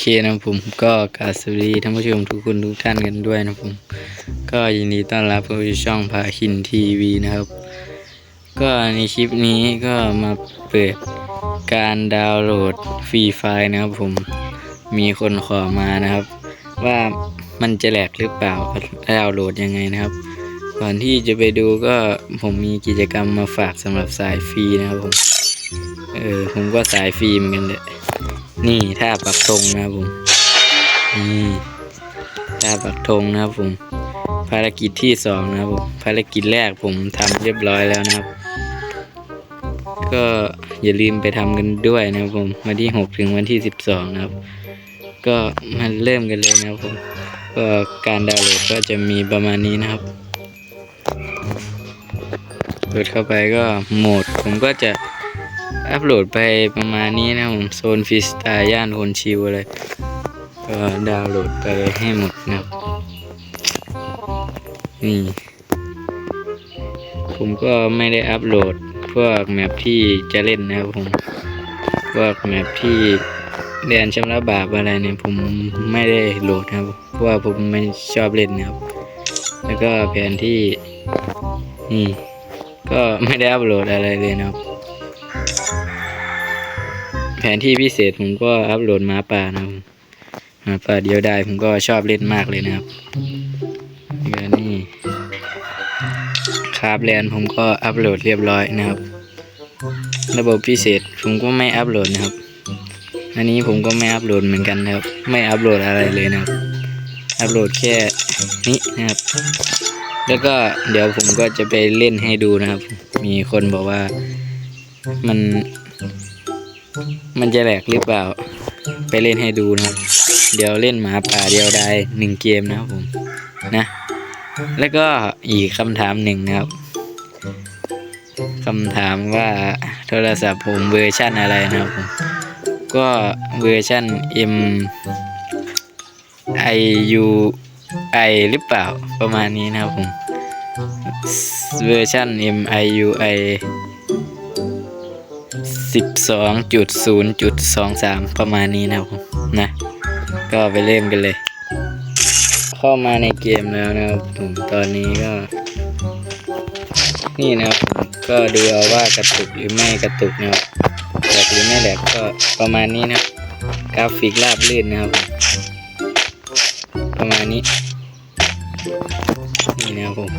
เคนะผมก็กราบสวัสดีท่านผู้ชมทุกคนทุกท่านกันด้วยนะผมก็ยินดีต้อนรับเข้าสู่ช่องพาคินทีวีนะครับ ก็ในคลิปนี้ก็มาเปิดการดาวน์โหลดฟรีไฟล์นะครับผมมีคนขอมานะครับ ว่ามันจะแหลกหรือเปล่าดาวน์โหลดยังไงนะครับ ก่อนที่จะไปดูก็ผมมีกิจกรรมมาฝากสำหรับสายฟรีนะครับผมเออผมก็สายฟรีเหมือนกันเลย นี่ท่าปักธงนะครับผมนี่ท่าปักธงนะครับผม ภารกิจที่สองนะครับผมภารกิจแรกผมทำเรียบร้อยแล้วนะครับ ก็อย่าลืมไปทำกันด้วยนะครับผมวันที่หกถึงวันที่สิบสองนะครับ ก็มาเริ่มกันเลยนะครับผมก็การดาวน์โหลดก็จะมีประมาณนี้นะครับเปิดเข้าไปก็โหมดผมก็จะ อัปโหลดไปประมาณนี้นะผมโซนฟรีสตล์ย่านคนชิวอะไรก็ดาวน์โหลดไปให้หมดนะครับนี่ ผมก็ไม่ได้อัปโหลดพวกแมปที่จะเล่นนะครับผมพวกแมปที่เรียนชำระบาปอะไรเนี่ยผมไม่ได้โหลดนะครับเพราะว่าผมไม่ชอบเล่นนะครับ แล้วก็แผนที่นี่ ก็ไม่ได้อัปโหลดอะไรเลยนะครับ ผนที่พิเศษผมก็อัปโหลดหมาป่านะครับหมาป่าเดียวได้ผมก็ชอบเล่นมากเลยนะครับแล้วนี่คาบแลนผมก็อัปโหลดเรียบร้อยนะครับ ระบบพิเศษผมก็ไม่อัปโหลดนะครับ อันนี้ผมก็ไม่อัปโหลดเหมือนกันนะครับ ไม่อัปโหลดอะไรเลยนะครับ อัปโหลดแค่นี้นะครับ แล้วก็เดี๋ยวผมก็จะไปเล่นให้ดูนะครับ มีคนบอกว่ามัน มันจะแหลกหรือเปล่า ไปเล่นให้ดูนะครับ เดี๋ยวเล่นหมาป่าเดียวได้หนึ่งเกมนะครับผมนะ แล้วก็อีกคำถามหนึ่งนะครับคำถามว่าโทรศัพท์ผมเวอร์ชั่นอะไรนะครับผมก็เวอร์ชั่น M I U I หรือเปล่าประมาณนี้นะครับผมเวอร์ชัน M I U I สิบสองจุดศูนย์จุดสองสามประมาณนี้นะครับนะ ก็ไปเล่นกันเลย เข้ามาในเกมแล้วนะครับผมตอนนี้ก็ นี่นะครับผมก็ดูเอาว่ากระตุกหรือไม่กระตุกนะครับแหลกหรือไม่แหลกก็ประมาณนี้นะกราฟิกราบลื่นนะครับผมประมาณนี้ นี่นะครับผม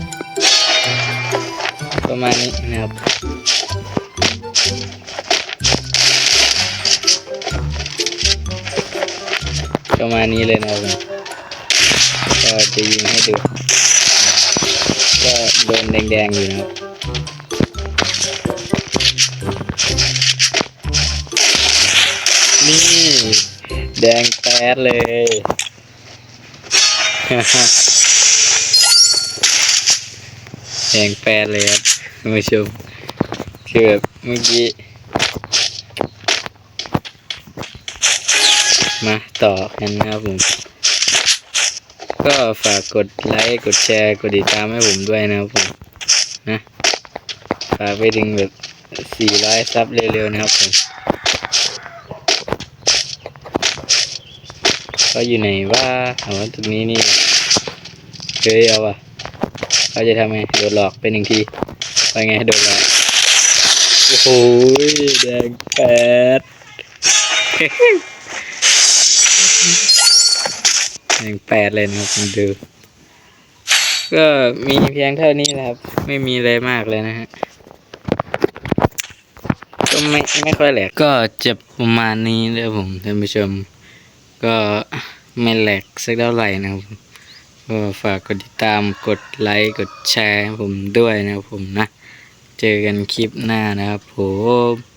ประมาณนี้นะครับ ประมาณนี้เลยนะครับก็จะยิงให้ดู ก็โดนแดงๆอยู่นะครับนี่แดงแป๊ดเลยแดงแป๊ดเลยครับท่านผู้ชมคือแบบเมื่อกี้ มาต่อกันนะครับผม ก็ฝากกดไลค์กดแชร์กดติดตามให้ผมด้วยนะครับผมนะฝากไปถึงแบบสี่ร้อยซับเร็วๆนะครับผมเขาอยู่ไหนว่าเอาวะตรงนี้นี่เฮ้ยเอาวะเขาจะทำไงโดนหลอกไปหนึ่งทีไปไงโดนหลอกโอ้โหแดงแปด หนึ่งแปดเลยนะครับคุณดู ก็มีเพียงเท่านี้แหละครับ ไม่มีอะไรมากเลยนะฮะก็ไม่ไม่ค่อยแหลกก็จะประมาณนี้เลยผมท่านผู้ชม ก็ไม่แหลกสักเท่าไหร่นะครับผมก็ฝากกดติดตามกดไลค์กดแชร์ผมด้วยนะครับผมนะ เจอกันคลิปหน้านะครับผม